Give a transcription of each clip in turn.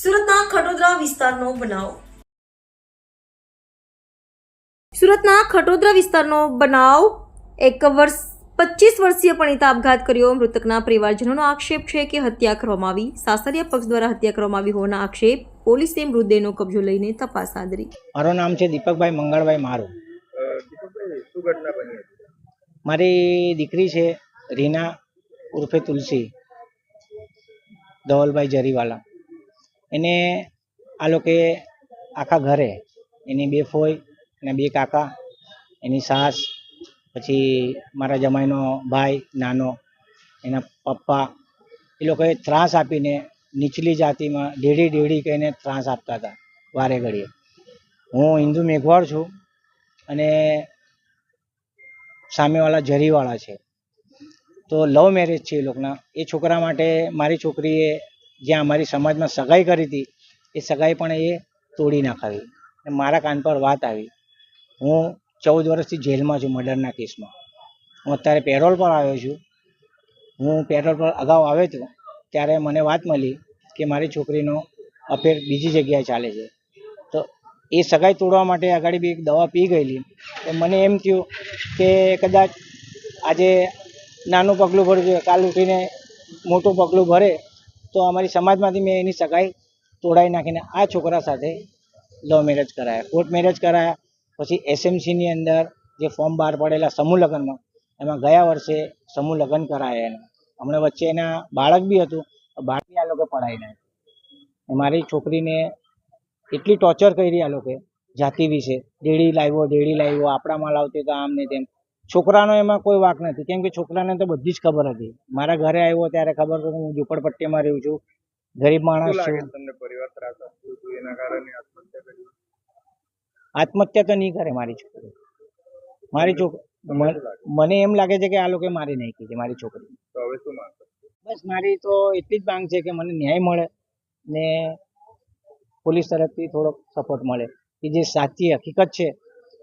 સુરતના ખટોદરા વિસ્તારનો બનાવ. સુરતના ખટોદરા વિસ્તારનો બનાવ. એક વર્ષ પચીસ વર્ષીય પણિતા આપઘાત કર્યો. મૃતકના પરિવારજનોનો આક્ષેપ છે કે હત્યા કરવામાં આવી. સાસરિયા પક્ષ દ્વારા હત્યા કરવામાં આવી હોવાના આક્ષેપ પોલીસે મૃતદેહનો કબજો લઈને તપાસ આદરી ધરી. મારું નામ છે દીપકભાઈ મંગળભાઈ મારું. દીપકભાઈ શું ઘટના બની હતી મારી દીકરી છે રીના ઉર્ફે તુલસી ધવલભાઈ જરીવાલા. એને આ લોકોએ આખા ઘરે એની બે ફોઈ અને બે કાકા, એની સાસ, પછી મારા જમાઈનો ભાઈ, નાનો, એના પપ્પા, એ લોકોએ ત્રાસ આપીને નીચલી જાતિમાં ડેડી ડેડી કહીને ત્રાસ આપતા હતા વારે ઘડીએ. હું હિન્દુ મેઘવાળ છું અને સામેવાળા જરીવાળા છે. તો લવ મેરેજ છે એ લોકોના. એ છોકરા માટે મારી છોકરીએ જ્યાં અમારી સમાજમાં સગાઈ કરી હતી, એ સગાઈ પણ એ તોડી નાખાવી. મારા કાન પર વાત આવી. હું ચૌદ વર્ષથી જેલમાં છું મર્ડરના કેસમાં. હું અત્યારે પેરોલ પર આવ્યો છું. હું પેરોલ પર અગાઉ આવ્યો હતો, ત્યારે મને વાત મળી કે મારી છોકરીનો અફેર બીજી જગ્યાએ ચાલે છે. તો એ સગાઈ તોડવા માટે આગળ બી એક દવા પી ગયેલી. તો મને એમ થયું કે કદાચ આજે નાનું પગલું ભર્યું છે કાલ ઉઠીને મોટું પગલું ભરે તો અમારી સમાજમાંથી મેં એની સગાઈ તોડાવી નાખીને આ છોકરા સાથે લવ મેરેજ કરાયા. કોર્ટ મેરેજ કરાયા. પછી એસએમસીની અંદર જે ફોર્મ બહાર પડેલા સમૂહ લગ્નમાં, એમાં ગયા વર્ષે સમૂહ લગ્ન કરાયા એના. હમણાં વચ્ચે એના બાળક બી હતું બાળક આ લોકો પડાવી નાખ્યું. મારી છોકરીને એટલી ટોર્ચર કરી આ લોકો જાતિ વિશે. ડેડી લાવ્યો ડેડી લાવ્યો, આપણામાં લાવતી તો આમ ને તેમ. છોકરાનો એમાં કોઈ વાક નથી. કેમ કે છોકરાને તો બધી જ ખબર હતી. મારા ઘરે આવ્યો ત્યારે ખબર તો હું ઝૂંપડપટ્ટીમાં રહું છું. ગરીબ માણસ છું. આત્મહત્યા તો નહીં કરે મારી છોકરી. મારી છોકરી મને એમ લાગે છે કે આ લોકો મારી નાખી છે મારી છોકરી? બસ મારી તો એટલી જ માંગ છે કે મને ન્યાય મળે ને પોલીસ તરફથી થોડોક સપોર્ટ મળે. કે જે સાચી હકીકત છે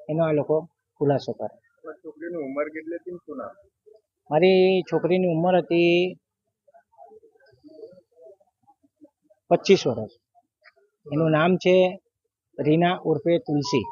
એનો આ લોકો ખુલાસો કરે. છોકરીની ઉંમર કેટલી હતી શું નામ? મારી છોકરીની ઉંમર હતી પચીસ વર્ષ. એનું નામ છે રીના ઉર્ફે તુલસી.